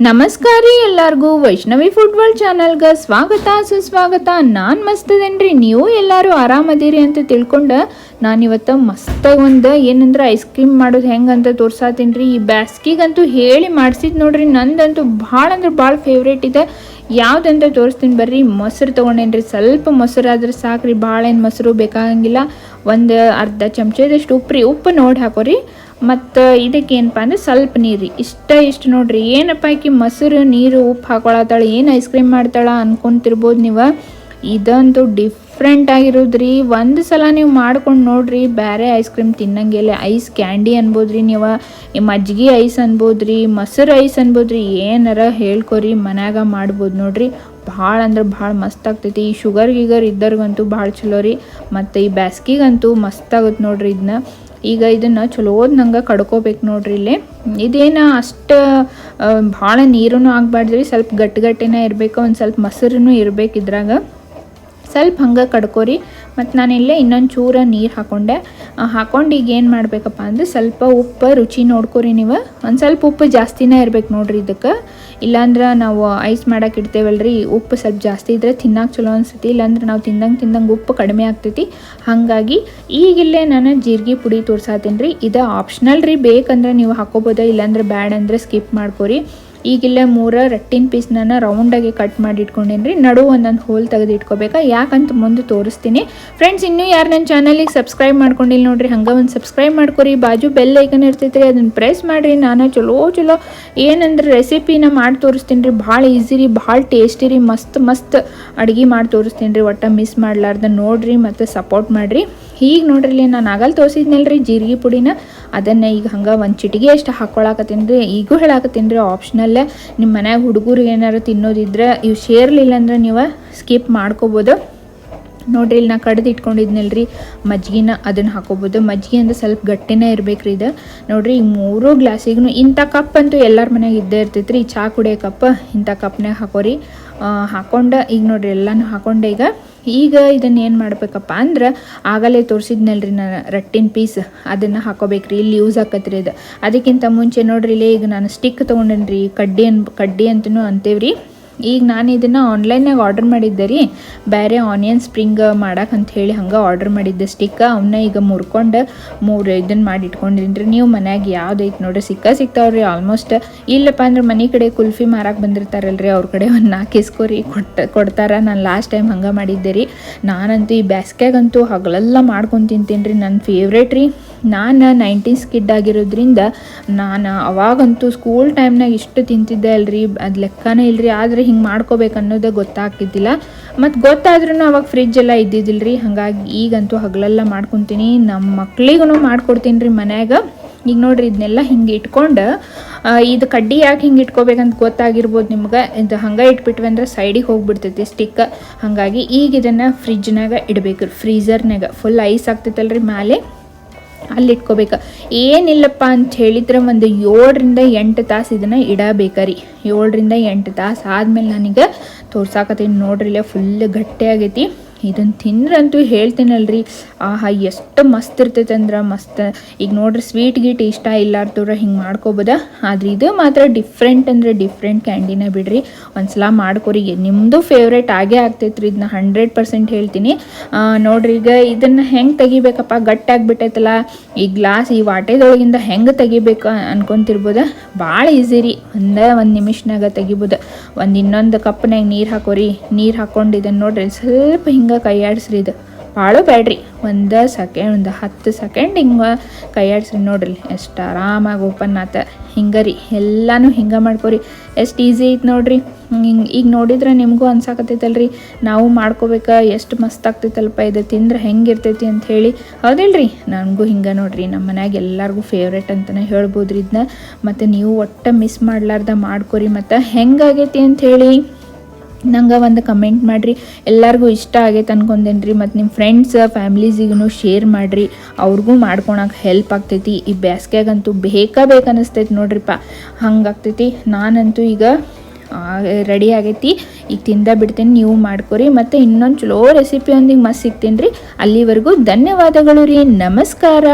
ನಮಸ್ಕಾರ ರೀ ಎಲ್ಲರಿಗೂ. ವೈಷ್ಣವಿ ಫುಟ್ಬಾಲ್ ಚಾನಲ್ಗೆ ಸ್ವಾಗತ, ಸುಸ್ವಾಗತ. ನಾನು ಮಸ್ತದೇನ್ರಿ? ನೀವು ಎಲ್ಲರೂ ಆರಾಮದಿರಿ ಅಂತ ತಿಳ್ಕೊಂಡು ನಾನು ಇವತ್ತು ಮಸ್ತಾಗಿ ಒಂದು ಏನಂದ್ರೆ ಐಸ್ ಕ್ರೀಮ್ ಮಾಡೋದು ಹೆಂಗಂತ ತೋರ್ಸಾತೀನಿ ರೀ ಈ ಬ್ಯಾಸ್ಗಿಗಂತೂ ಹೇಳಿ ಮಾಡಿಸಿದ್ ನೋಡ್ರಿ. ನಂದಂತೂ ಭಾಳ ಅಂದ್ರೆ ಭಾಳ ಫೇವ್ರೇಟ್ ಇದೆ. ಯಾವುದಂತ ತೋರಿಸ್ತೀನಿ ಬರ್ರಿ. ಮೊಸರು ತೊಗೊಂಡೇನ್ರಿ. ಸ್ವಲ್ಪ ಮೊಸರು ಆದ್ರೆ ಸಾಕ್ರಿ. ಭಾಳ ಏನು ಮೊಸರು ಬೇಕಾಗಂಗಿಲ್ಲ. ಒಂದು ಅರ್ಧ ಚಮಚದಷ್ಟು ಉಪ್ಪು ರೀ ಉಪ್ಪು ನೋಡಿ ಹಾಕೋರಿ. ಮತ್ತು ಇದಕ್ಕೆ ಏನಪ್ಪ ಅಂದ್ರೆ ಸ್ವಲ್ಪ ನೀರು ಇಷ್ಟ ಇಷ್ಟು ನೋಡ್ರಿ ಏನಪ್ಪ ಆಕಿ ಮೊಸರು, ನೀರು, ಉಪ್ಪು ಹಾಕೊಳತ್ತಾಳೆ ಏನು ಐಸ್ ಕ್ರೀಮ್ ಮಾಡ್ತಾಳ ಅನ್ಕೊಂತಿರ್ಬೋದು ನೀವು. ಇದಂತೂ ಡಿಫ್ರೆಂಟ್ ಆಗಿರೋದ್ರಿ ಒಂದು ಸಲ ನೀವು ಮಾಡ್ಕೊಂಡು ನೋಡ್ರಿ ಬೇರೆ ಐಸ್ ಕ್ರೀಮ್ ತಿನ್ನಂಗಿಲ್ಲ ಐಸ್ ಕ್ಯಾಂಡಿ ಅನ್ಬೋದ್ರಿ ನೀವು. ಮಜ್ಜಿಗೆ ಐಸ್ ಅನ್ಬೋದ್ರಿ ಮೊಸರು ಐಸ್ ಅನ್ಬೋದ್ರಿ ಏನಾರ ಹೇಳ್ಕೊರಿ, ಮನ್ಯಾಗ ಮಾಡ್ಬೋದು ನೋಡ್ರಿ. ಭಾಳ ಅಂದ್ರೆ ಭಾಳ ಮಸ್ತ್ ಆಗ್ತೈತಿ. ಈ ಶುಗರ್ ಗಿಗರ್ ಇದ್ದವ್ರಿಗಂತೂ ಭಾಳ ಚಲೋ ರೀ. ಮತ್ತು ಈ ಬ್ಯಾಸ್ಗಿಗಂತೂ ಮಸ್ತ್ ಆಗುತ್ತೆ ನೋಡ್ರಿ ಇದನ್ನ ಈಗ ಇದನ್ನು ಚಲೋದ್ ನಂಗೆ ಕಡ್ಕೋಬೇಕು ನೋಡ್ರಿ ಇಲ್ಲಿ. ಇದೇನು ಅಷ್ಟು ಭಾಳ ನೀರೂ ಆಗಬಾರ್ದ್ರಿ, ಸ್ವಲ್ಪ ಗಟ್ಟಿಗಟ್ಟಿನೇ ಇರಬೇಕು, ಒಂದು ಸ್ವಲ್ಪ ಮೊಸರೂ ಇರ್ಬೇಕು ಇದ್ರಾಗ. ಸ್ವಲ್ಪ ಹಂಗೆ ಕಡ್ಕೋರಿ. ಮತ್ತು ನಾನಿಲ್ಲೇ ಇನ್ನೊಂದು ಚೂರ ನೀರು ಹಾಕೊಂಡೆ. ಹಾಕೊಂಡು ಈಗ ಏನು ಮಾಡಬೇಕಪ್ಪ ಅಂದ್ರೆ ಸ್ವಲ್ಪ ಉಪ್ಪು ರುಚಿ ನೋಡ್ಕೊರಿ ನೀವು. ಒಂದು ಸ್ವಲ್ಪ ಉಪ್ಪು ಜಾಸ್ತಿನೇ ಇರ್ಬೇಕು ನೋಡ್ರಿ ಇದಕ್ಕೆ. ಇಲ್ಲಾಂದ್ರೆ ನಾವು ಐಸ್ ಮಾಡಕ್ಕೆ ಇಡ್ತೇವಲ್ರಿ, ಉಪ್ಪು ಸ್ವಲ್ಪ ಜಾಸ್ತಿ ಇದ್ರೆ ತಿನ್ನಕ್ಕೆ ಚಲೋ ಅನಿಸ್ತೈತಿ. ಇಲ್ಲಾಂದ್ರೆ ನಾವು ತಿಂದಂಗೆ ತಿಂದಂಗೆ ಉಪ್ಪು ಕಡಿಮೆ ಆಗ್ತೈತಿ. ಹಾಗಾಗಿ ಈಗಿಲ್ಲೇ ನಾನು ಜೀರಿಗೆ ಪುಡಿ ತೋರ್ಸಾತೀನಿ ರೀ ಇದು ಆಪ್ಷನಲ್ ರೀ, ಬೇಕಂದ್ರೆ ನೀವು ಹಾಕೋಬೋದ, ಇಲ್ಲಾಂದ್ರೆ ಬ್ಯಾಡ್ ಅಂದರೆ ಸ್ಕಿಪ್ ಮಾಡ್ಕೊರಿ. ಈಗಿಲ್ಲೇ ಮೂರ ರಟ್ಟಿನ ಪೀಸ್ನ ರೌಂಡಾಗಿ ಕಟ್ ಮಾಡಿ ಇಟ್ಕೊಂಡೇನಿ ರೀ ನಡು ಒಂದೊಂದು ಹೋಲ್ ತೆಗೆದು ಇಟ್ಕೋಬೇಕಾ? ಯಾಕಂತ ಮುಂದೆ ತೋರಿಸ್ತೀನಿ. ಫ್ರೆಂಡ್ಸ್ ಇನ್ನೂ ಯಾರು ನನ್ನ ಚಾನಲಿಗೆ ಸಬ್ಸ್ಕ್ರೈಬ್ ಮಾಡ್ಕೊಂಡಿಲ್ಲ ನೋಡ್ರಿ, ಹಂಗೆ ಒಂದು ಸಬ್ಸ್ಕ್ರೈಬ್ ಮಾಡ್ಕೊರಿ. ಬಾಜು ಬೆಲ್ ಐಕನ್ ಇರ್ತೈತೆ ರೀ ಅದನ್ನು ಪ್ರೆಸ್ ಮಾಡಿರಿ. ನಾನು ಚಲೋ ಚಲೋ. ಏನಂದ್ರೆ ರೆಸಿಪಿನ ಮಾಡಿ ತೋರಿಸ್ತೀನಿ ರೀ. ಭಾಳ ಈಸಿ ರೀ, ಭಾಳ ಟೇಸ್ಟಿ ರೀ. ಮಸ್ತ್ ಮಸ್ತ್ ಅಡುಗೆ ಮಾಡಿ ತೋರಿಸ್ತೀನಿ ರೀ. ಒಟ್ಟು ಮಿಸ್ ಮಾಡಲಾರ್ದ ನೋಡಿರಿ, ಮತ್ತು ಸಪೋರ್ಟ್ ಮಾಡಿರಿ. ಈಗ ನೋಡ್ರಿ ನಾನು ಆಗಲ್ಲಿ ತೋರಿಸಿದ್ನಲ್ಲ ರೀ ಜೀರಿಗೆ ಪುಡಿನ. ಅದನ್ನು ಈಗ ಹಂಗೆ ಒಂದು ಚಿಟಿಗೆ ಅಷ್ಟು ಹಾಕ್ಕೊಳಕತ್ತೀನಿ ರೀ ಈಗೂ ಹೇಳಾಕತ್ತೀನಿ ರೀ ಆಪ್ಷನಲ್ಲೇ ನಿಮ್ಮ ಮನ್ಯಾಗ ಹುಡುಗರು ಏನಾರು ತಿನ್ನೋದಿದ್ರೆ ಇವು ಸೇರ್ಲಿಲ್ಲ ಅಂದ್ರೆ ನೀವು ಸ್ಕಿಪ್ ಮಾಡ್ಕೋಬೋದು. ನೋಡ್ರಿ ಇಲ್ಲಿ ನಾ ಕಡ್ದು ಇಟ್ಕೊಂಡಿದ್ನಲ್ರಿ. ಮಜ್ಜಿಗೆನ ಅದನ್ನು ಹಾಕೋಬೋದು. ಮಜ್ಜಿಗೆ ಅಂದ್ರೆ ಸ್ವಲ್ಪ ಗಟ್ಟಿನೇ ಇರ್ಬೇಕು ರೀ ಇದು. ನೋಡಿರಿ, ಈ ಮೂರು ಗ್ಲಾಸಿಗೂ ಇಂಥ ಕಪ್ ಅಂತೂ ಎಲ್ಲರ ಮನೆಯಾಗ ಇದ್ದೇ ಇರ್ತೈತ್ರಿ. ಈ ಚಹಾ ಕುಡಿಯೋ ಕಪ್ ಇಂಥ ಕಪ್ನಾಗ ಹಾಕೋರಿ. ಹಾಕೊಂಡು, ಈಗ ನೋಡ್ರಿ ಎಲ್ಲನೂ ಹಾಕೊಂಡೆ ಈಗ. ಈಗ ಇದನ್ನು ಏನು ಮಾಡಬೇಕಪ್ಪ ಅಂದ್ರೆ, ಆಗಲೇ ತೋರಿಸಿದ್ನಲ್ರಿ ನಾನು ರಟ್ಟಿನ ಪೀಸ್. ಅದನ್ನು ಹಾಕೋಬೇಕ್ರಿ. ಇಲ್ಲಿ ಯೂಸ್ ಆಕತ್ರಿ ಇದು ಅದಕ್ಕಿಂತ ಮುಂಚೆ ನೋಡ್ರಿ, ಇಲ್ಲಿ ಈಗ ನಾನು ಸ್ಟಿಕ್ ತೊಗೊಂಡೇನ್ರಿ. ಕಡ್ಡಿ ಅನ್, ಕಡ್ಡಿ ಅಂತಲೂ ಅಂತೇವ್ರಿ. ಈಗ ನಾನು ಇದನ್ನು ಆನ್ಲೈನ್ಯಾಗ ಆರ್ಡರ್ ಮಾಡಿದ್ದೆ ರೀ. ಬೇರೆ ಆನಿಯನ್ ಸ್ಪ್ರಿಂಗ್ ಮಾಡಕ್ಕೆ ಅಂತ ಹೇಳಿ ಹಂಗೆ ಆರ್ಡರ್ ಮಾಡಿದ್ದೆ ಸ್ಟಿಕ್ ಅವನ್ನ ಈಗ ಮುರ್ಕೊಂಡು ಮೂರು ಇದನ್ನು ಮಾಡಿ ಇಟ್ಕೊಂಡಿನಿ ರೀ. ನೀವು ಮನ್ಯಾಗ ಯಾವ್ದು ಐತೆ ನೋಡ್ರಿ, ಸಿಕ್ಕ ಸಿಗ್ತಾವ್ರಿ ಆಲ್ಮೋಸ್ಟ್ ಇಲ್ಲಪ್ಪ ಅಂದ್ರೆ ಮನೆ ಕಡೆ ಕುಲ್ಫಿ ಮಾರಕ್ಕೆ ಬಂದಿರ್ತಾರಲ್ರಿ, ಅವ್ರ ಕಡೆ ಒಂದು ನಾಲ್ಕು ಇಸ್ಕೋರಿ ಕೊಟ್ಟು, ಕೊಡ್ತಾರೆ. ನಾನು ಲಾಸ್ಟ್ ಟೈಮ್ ಹಂಗೆ ಮಾಡಿದ್ದೆ ರೀ. ನಾನಂತೂ ಈ ಬ್ಯಾಸ್ಗ್ಯಾಗಂತೂ ಹಗಲೆಲ್ಲ ಮಾಡ್ಕೊಂಡು ತಿಂತೀನಿ ರೀ. ನನ್ನ ಫೇವ್ರೇಟ್ ರೀ. ನಾನು ನೈಂಟೀಸ್ ಕಿಡ್ ಆಗಿರೋದ್ರಿಂದ ನಾನು ಅವಾಗಂತೂ ಸ್ಕೂಲ್ ಟೈಮ್ನಾಗ ಇಷ್ಟು ತಿಂತಿದ್ದೆ ಅಲ್ರಿ, ಅದು ಲೆಕ್ಕನೇ ಇಲ್ರಿ, ಆದರೆ ಹಿಂಗೆ ಮಾಡ್ಕೋಬೇಕು ಅನ್ನೋದೇ ಗೊತ್ತಾಗ್ತಿದ್ದಿಲ್ಲ. ಮತ್ತು ಗೊತ್ತಾದ್ರೂ ಅವಾಗ ಫ್ರಿಜ್ ಎಲ್ಲ ಇದ್ದಿದ್ದಿಲ್ಲ ರೀ ಹಾಗಾಗಿ ಈಗಂತೂ ಹಗಲೆಲ್ಲ ಮಾಡ್ಕೊತೀನಿ. ನಮ್ಮ ಮಕ್ಳಿಗೂ ಮಾಡ್ಕೊಡ್ತೀನಿ ರೀ ಮನ್ಯಾಗ. ಈಗ ನೋಡ್ರಿ ಇದನ್ನೆಲ್ಲ ಹಿಂಗೆ ಇಟ್ಕೊಂಡು ಇದು ಕಡ್ಡಿ ಯಾಕೆ ಹಿಂಗೆ ಇಟ್ಕೋಬೇಕಂತ ಗೊತ್ತಾಗಿರ್ಬೋದು ನಿಮ್ಗೆ. ಇದು ಹಂಗೆ ಇಟ್ಬಿಟ್ವಿ ಅಂದ್ರೆ ಸೈಡಿಗೆ ಹೋಗ್ಬಿಡ್ತೈತಿ ಸ್ಟಿಕ್ ಹಾಗಾಗಿ ಈಗ ಇದನ್ನು ಫ್ರಿಜ್ನಾಗ ಇಡಬೇಕು ಫ್ರೀಝರ್ನಾಗ ಫುಲ್ ಐಸ್ ಆಗ್ತೈತಲ್ರಿ ಮೇಲೆ ಅಲ್ಲಿ ಇಟ್ಕೋಬೇಕು ಏನಿಲ್ಲಪ್ಪ ಅಂತ ಹೇಳಿದ್ರೆ ಒಂದು ಏಳರಿಂದ ಎಂಟು ತಾಸು ಇದನ್ನು ಇಡಬೇಕರಿ. ಏಳರಿಂದ ಎಂಟು ತಾಸು ಆದಮೇಲೆ ನನಗೆ ತೋರ್ಸಾಕತ್ತೀನಿ ನೋಡ್ರಿ ಇಲ್ಲೇ ಫುಲ್ ಗಟ್ಟಿಯಾಗೈತಿ ಇದನ್ನು ತಿಂದ್ರಂತೂ ಹೇಳ್ತೀನಲ್ರಿ. ಆಹಾ, ಎಷ್ಟು ಮಸ್ತ್ ಇರ್ತೈತೆ ಅಂದ್ರೆ ಮಸ್ತ್. ಈಗ ನೋಡ್ರಿ ಸ್ವೀಟ್ ಗೀಟ್ ಇಷ್ಟ ಇಲ್ಲಾರ್ದವ್ರ ಹಿಂಗೆ ಮಾಡ್ಕೋಬೋದ? ಆದ್ರೆ ಇದು ಮಾತ್ರ ಡಿಫ್ರೆಂಟ್ ಅಂದರೆ ಡಿಫ್ರೆಂಟ್ ಕ್ಯಾಂಡಿನ ಬಿಡ್ರಿ. ಒಂದ್ಸಲ ಮಾಡ್ಕೊರಿ. ನಿಮ್ಮದು ಫೇವ್ರೇಟ್ ಆಗೇ ಆಗ್ತೈತ್ರಿ. ಇದನ್ನ ಹಂಡ್ರೆಡ್ ಪರ್ಸೆಂಟ್ ಹೇಳ್ತೀನಿ. ನೋಡ್ರಿ, ಈಗ ಇದನ್ನು ಹೆಂಗೆ ತೆಗಿಬೇಕಪ್ಪ? ಗಟ್ಟಾಗ್ಬಿಟ್ಟೈತಲ್ಲ ಈ ಗ್ಲಾಸ್ ಈ ವಾಟೆದೊಳಗಿಂದ ಹೆಂಗೆ ತೆಗಿಬೇಕು ಅನ್ಕೊಂತಿರ್ಬೋದ? ಭಾಳ ಈಸಿ ರೀ. ಒಂದೇ ಒಂದು ನಿಮಿಷನಾಗ ತೆಗಿಬೋದು. ಒಂದು ಇನ್ನೊಂದು ಕಪ್ನಾಗ ನೀರು ಹಾಕೋರಿ ನೀರು ಹಾಕೊಂಡು ಇದನ್ನು ನೋಡ್ರಿ ಸ್ವಲ್ಪ ಹಿಂಗೆ ಕೈಯಾಡಿಸ್ರಿ ಇದು. ಭಾಳ ಬೇಡ್ರಿ. ಒಂದು ಸೆಕೆಂಡ್ ಒಂದು ಹತ್ತು ಸೆಕೆಂಡ್ ಹಿಂಗೆ ಕೈಯಾಡ್ಸ್ರಿ ನೋಡ್ರಿ. ಎಷ್ಟು ಆರಾಮಾಗಿ ಓಪನ್ ಆತ. ಹಿಂಗೆ ರೀ, ಎಲ್ಲನೂ ಹಿಂಗೆ ಮಾಡ್ಕೊರಿ. ಎಷ್ಟು ಈಸಿ ಐತೆ ನೋಡ್ರಿ. ಹಿಂಗೆ, ಈಗ ನೋಡಿದ್ರೆ ನಿಮಗೂ ಅನ್ಸಾಕತ್ತೈತಲ್ರಿ. ನಾವು ಮಾಡ್ಕೋಬೇಕಾ ಎಷ್ಟು ಮಸ್ತ್ ಆಗ್ತೈತಲ್ಪ ಇದು ತಿಂದ್ರೆ ಹೆಂಗಿರ್ತೈತಿ ಅಂತ ಹೇಳಿ. ಹೌದಿಲ್ರಿ? ನನಗೂ ಹಿಂಗೆ ನೋಡ್ರಿ. ನಮ್ಮ ಮನ್ಯಾಗ ಎಲ್ಲರಿಗೂ ಫೇವ್ರೇಟ್ ಅಂತಲೇ ಹೇಳ್ಬೋದು ಇದನ್ನ ಮತ್ತು ನೀವು ಒಟ್ಟು ಮಿಸ್ ಮಾಡ್ಲಾರ್ದ ಮಾಡ್ಕೊರಿ. ಮತ್ತು ಹೆಂಗಾಗೈತಿ ಅಂತ ಹೇಳಿ. ನಂಗೆ ಒಂದು ಕಮೆಂಟ್ ಮಾಡಿರಿ. ಎಲ್ಲರಿಗೂ ಇಷ್ಟ ಆಗೈತೆ ಅನ್ಕೊಂಡೇನಿ ರೀ ಮತ್ತು ನಿಮ್ಮ ಫ್ರೆಂಡ್ಸ್ ಫ್ಯಾಮ್ಲೀಸಿಗೂ ಶೇರ್ ಮಾಡಿರಿ. ಅವ್ರಿಗೂ ಮಾಡ್ಕೊಳಕ್ಕೆ ಹೆಲ್ಪ್ ಆಗ್ತೈತಿ. ಈ ಬೇಸ್ಗ್ಯಾಗಂತೂ ಬೇಕಾ ಬೇಕು ಅನ್ನಿಸ್ತೈತಿ ನೋಡ್ರಿಪ್ಪ ಹಂಗಾಗ್ತೈತಿ ನಾನಂತೂ ಈಗ ರೆಡಿ ಆಗೈತಿ. ಈಗ ತಿಂದ ಬಿಡ್ತೀನಿ, ನೀವು ಮಾಡ್ಕೊರಿ. ಮತ್ತು ಇನ್ನೊಂದು ಚಲೋ ರೆಸಿಪಿಯೊಂದಿಗೆ ಮಸ್ತ್ ಸಿಗ್ತೀನಿ ರೀ ಅಲ್ಲಿವರೆಗೂ ಧನ್ಯವಾದಗಳು ರೀ. ನಮಸ್ಕಾರ.